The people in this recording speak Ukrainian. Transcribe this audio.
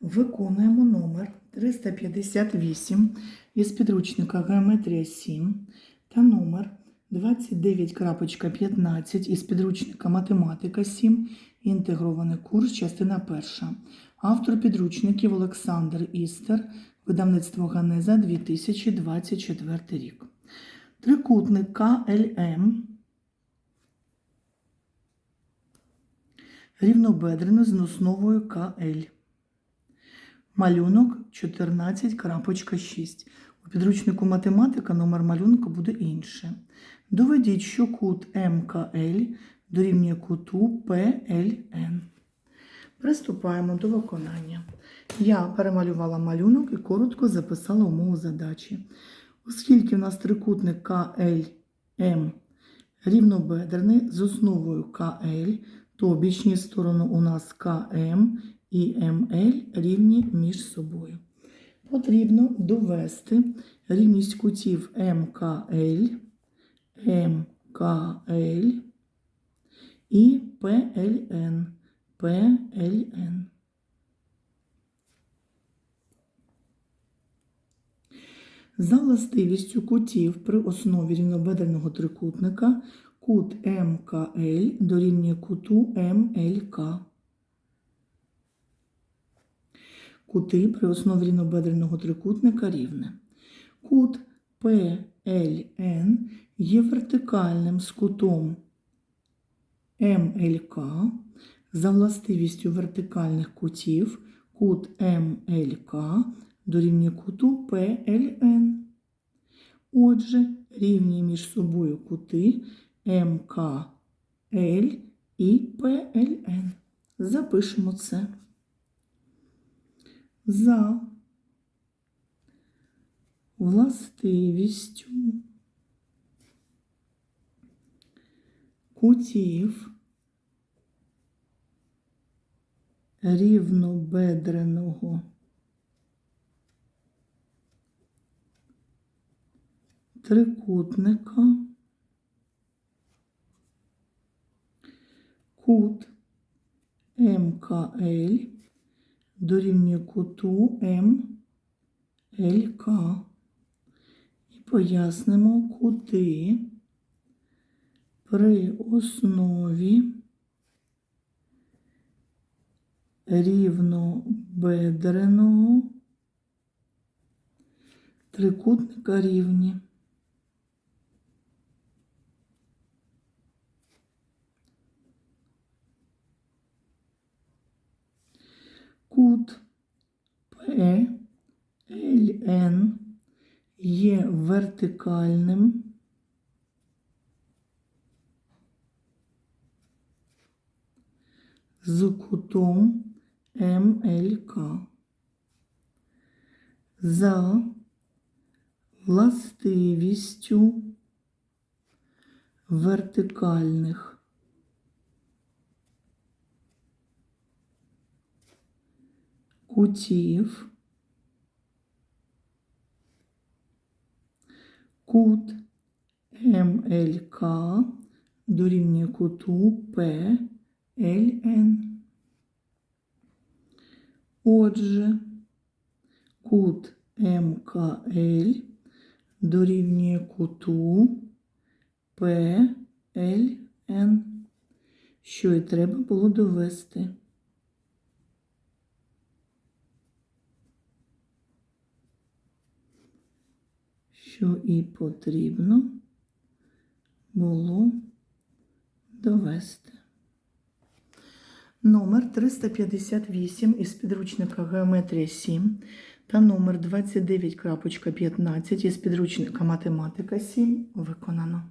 Виконуємо номер 358 із підручника Геометрія 7 та номер 29.15 із підручника Математика 7. Інтегрований курс, частина перша. Автор підручників Олександр Істер, видавництво Ганеза 2024 рік. Трикутник КЛМ рівнобедрений з основою КЛ. Малюнок 14.6. У підручнику математика номер малюнка буде інше. Доведіть, що кут МКЛ дорівнює куту ПЛН. Приступаємо до виконання. Я перемалювала малюнок і коротко записала умову задачі. Оскільки в нас трикутник КЛМ рівнобедрений з основою КЛ, то бічні сторони у нас КМ і МЛ рівні між собою. Потрібно довести рівність кутів МКЛ, МКЛ і ПЛН. ПЛН. За властивістю кутів при основі рівнобедреного трикутника кут МКЛ дорівнює куту МЛК. Кути при основі рівнобедреного трикутника рівне. Кут ПЛН є вертикальним з кутом МЛК. За властивістю вертикальних кутів кут МЛК дорівнює куту ПЛН. Отже, рівні між собою кути МКЛ і ПЛН. Запишемо це. За властивістю кутів рівнобедреного трикутника. Кут МКЛ дорівнює куту МЛК. І пояснимо кути при основі рівнобедреного трикутника рівні. Кут ПЛН є вертикальним з кутом МЛК. За властивістю вертикальних кутів кут МЛК дорівнює куту ПЛН. Отже, кут МКЛ дорівнює куту ПЛН, що і треба було довести. Що і потрібно було довести. Номер 358 із підручника Геометрія 7 та номер 29.15 із підручника Математика 7 виконано.